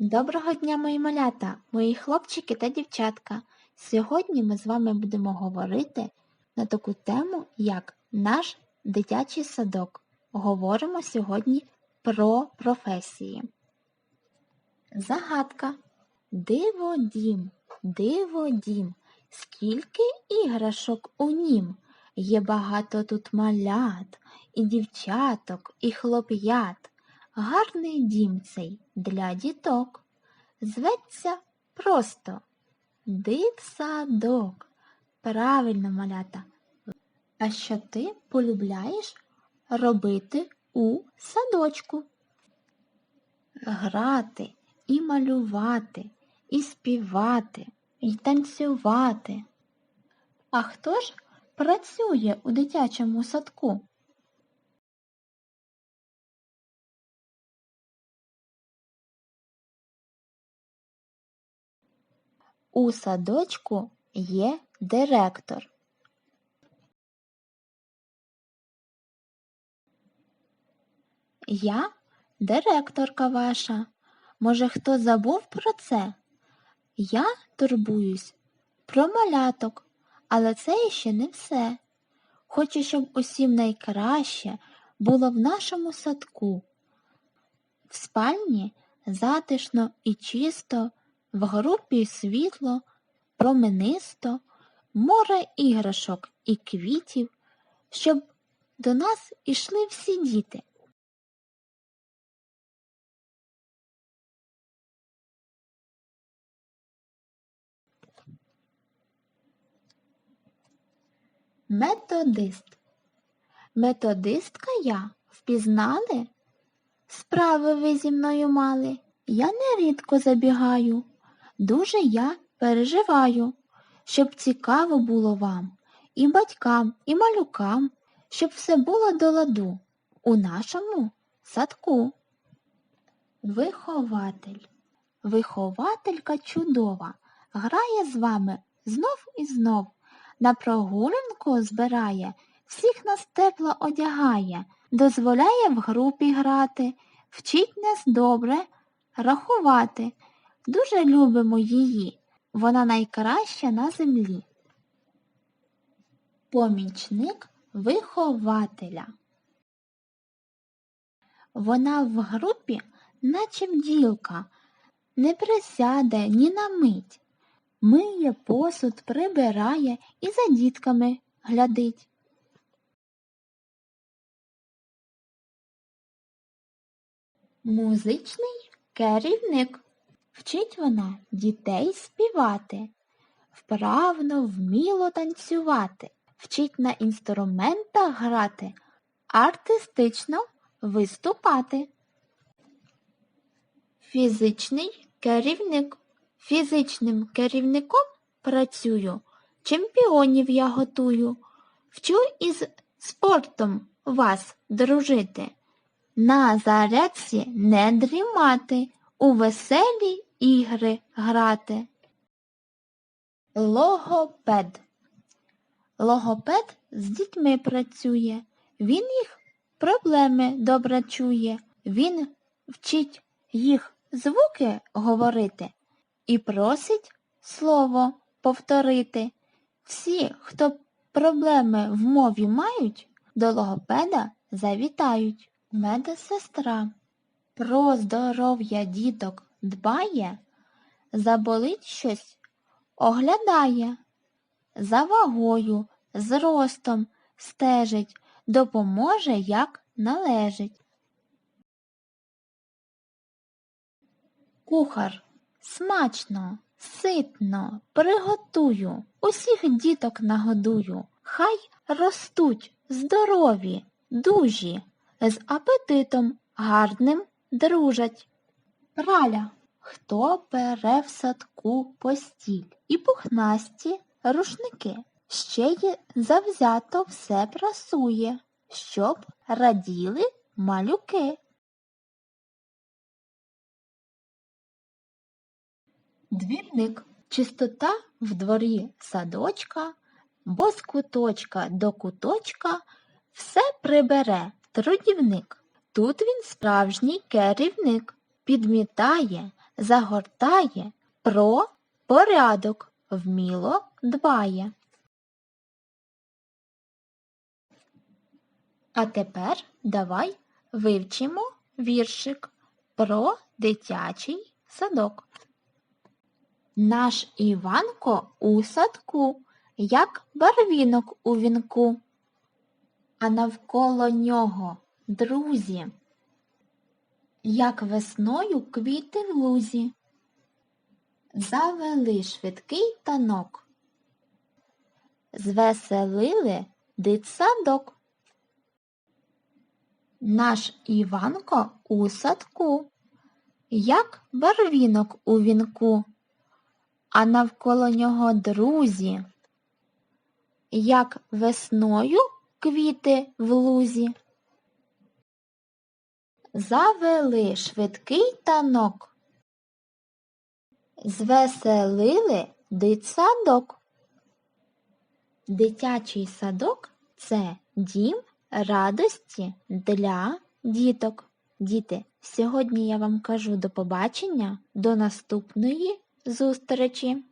Доброго дня, мої малята, мої хлопчики та дівчатка. Сьогодні ми з вами будемо говорити на таку тему, як наш дитячий садок. Говоримо сьогодні про професії. Загадка. Диво дім, диво дім, скільки іграшок у нім. Є багато тут малят, і дівчаток, і хлоп'ят. Гарний дім цей для діток. Зветься просто дитсадок. Правильно, малята. А що ти полюбляєш робити у садочку? Грати і малювати, і співати, і танцювати. А хто ж працює у дитячому садку? У садочку є директор. Я директорка ваша. Може, хто забув про це? Я турбуюсь про маляток, але це ще не все. Хочу, щоб усім найкраще було в нашому садку. В спальні затишно і чисто, в групі світло, променисто, море іграшок і квітів, щоб до нас ішли всі діти. Методист. Методистка я впізнали? Справи ви зі мною мали. Я нерідко забігаю. Дуже я переживаю, щоб цікаво було вам, і батькам, і малюкам, щоб все було до ладу у нашому садку. Вихователь. Вихователька чудова, грає з вами знов і знов, на прогулянку збирає, всіх нас тепло одягає, дозволяє в групі грати, вчить нас добре рахувати. Дуже любимо її, вона найкраща на землі. Помічник вихователя. Вона в групі, наче бділка, не присяде ні на мить. Миє посуд, прибирає і за дітками глядить. Музичний керівник. Вчить вона дітей співати, вправно, вміло танцювати, вчить на інструментах грати, артистично виступати. Фізичний керівник. Фізичним керівником працюю, чемпіонів я готую, вчу із спортом вас дружити. На зарядці не дрімати, у веселі ігри грати. Логопед. Логопед з дітьми працює. Він їх проблеми добре чує. Він вчить їх звуки говорити і просить слово повторити. Всі, хто проблеми в мові мають, до логопеда завітають. Медсестра про здоров'я діток дбає, заболить щось, оглядає, за вагою, зростом стежить, допоможе, як належить. Кухар смачно, ситно, приготую, усіх діток нагодую, хай ростуть здорові, дужі, з апетитом гарним дружать. Праля. Хто бере в садку постіль і пухнасті рушники, ще й завзято все прасує, щоб раділи малюки. Двірник. Чистота в дворі садочка, бо з куточка до куточка все прибере трудівник. Тут він справжній керівник, підмітає, загортає, про порядок вміло дбає. А тепер давай вивчимо віршик про дитячий садок. Наш Іванко у садку, як барвінок у вінку, а навколо нього друзі, як весною квіти в лузі. Завели швидкий танок, звеселили дитсадок. Наш Іванко у садку, як барвінок у вінку, а навколо нього друзі, як весною квіти в лузі. Завели швидкий танок, звеселили дитсадок. Дитячий садок це дім радості для діток. Діти, сьогодні я вам кажу до побачення, до наступної зустрічі!